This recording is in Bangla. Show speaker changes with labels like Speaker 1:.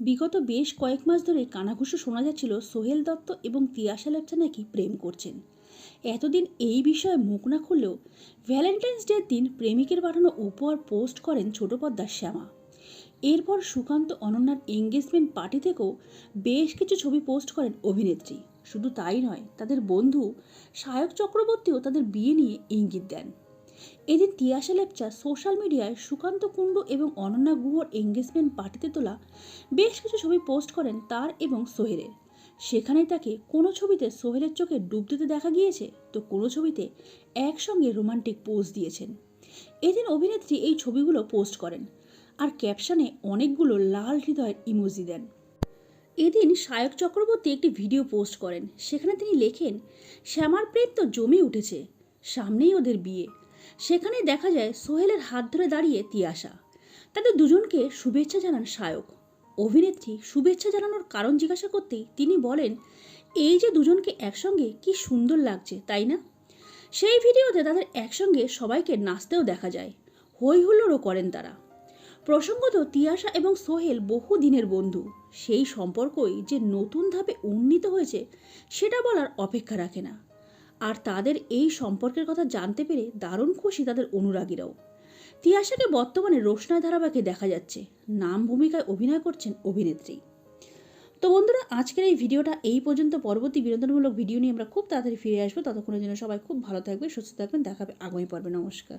Speaker 1: বিগত বেশ কয়েক মাস ধরে কানাঘুষো শোনা যাচ্ছিল সোহেল দত্ত এবং তিয়াশা লেপচা নাকি প্রেম করছেন। এতদিন এই বিষয়ে মুখ না খুললেও ভ্যালেন্টাইন্স ডের দিন প্রেমিকের পাঠানো উপহার পোস্ট করেন ছোট পদ্মার শ্যামা। এরপর সুকান্ত অনন্যার এঙ্গেজমেন্ট পার্টি থেকেও বেশ কিছু ছবি পোস্ট করেন অভিনেত্রী। শুধু তাই নয়, তাদের বন্ধু সায়ক চক্রবর্তীও তাদের বিয়ে নিয়ে ইঙ্গিত দেন। এদিন তিয়াশা লেপচা সোশ্যাল মিডিয়ায় সুকান্ত কুণ্ডু এবং অনন্যা গুহর এঙ্গেজমেন্ট পার্টিতে তোলা বেশ কিছু ছবি পোস্ট করেন তার এবং সোহেলের। সেখানে তাকে কোনো ছবিতে সোহেলের চোখে ডুব দিতে দেখা গিয়েছে? তো কোনো ছবিতে একসঙ্গে রোমান্টিক পোজ দিয়েছেন। এদিন অভিনেত্রী এই ছবিগুলো পোস্ট করেন আর ক্যাপশনে অনেকগুলো লাল হৃদয়ের ইমোজি দেন। এদিন সায়ক চক্রবর্তী একটি ভিডিও পোস্ট করেন। সেখানে তিনি লেখেন, শ্যামার প্রেম তো জমে উঠেছে। সামনেই ওদের বিয়ে। সেখানে দেখা যায় সোহেলের হাত ধরে দাঁড়িয়ে তিয়াশা। তাদের দুজনকে শুভেচ্ছা জানান সায়ক। অভিনেত্রী শুভেচ্ছা জানানোর কারণ জিজ্ঞাসা করতেই তিনি বলেন, এই যে দুজনকে একসঙ্গে কি সুন্দর লাগছে, তাই না? সেই ভিডিওতে তাদের একসঙ্গে সবাইকে নাচতেও দেখা যায়। হই হুল্লোড়ও করেন তারা। প্রসঙ্গত তিয়াশা এবং সোহেল বহু দিনের বন্ধু। সেই সম্পর্কই যে নতুন ধাপে উন্নীত হয়েছে, সেটা বলার অপেক্ষা রাখে না। আর তাদের এই সম্পর্কের কথা জানতে পেরে দারুণ খুশি তাদের অনুরাগীরাও। তিয়াশাকে বর্তমানে রোশনায় ধারাবাকে দেখা যাচ্ছে। নাম ভূমিকায় অভিনয় করছেন অভিনেত্রী। তো বন্ধুরা, আজকের এই ভিডিওটা এই পর্যন্ত। পরবর্তী বিনোদনমূলক ভিডিও নিয়ে আমরা খুব তাড়াতাড়ি ফিরে আসব। ততক্ষণের জন্য সবাই খুব ভালো থাকবে সুস্থ থাকবেন। দেখাবে আগামী পর্বে। নমস্কার।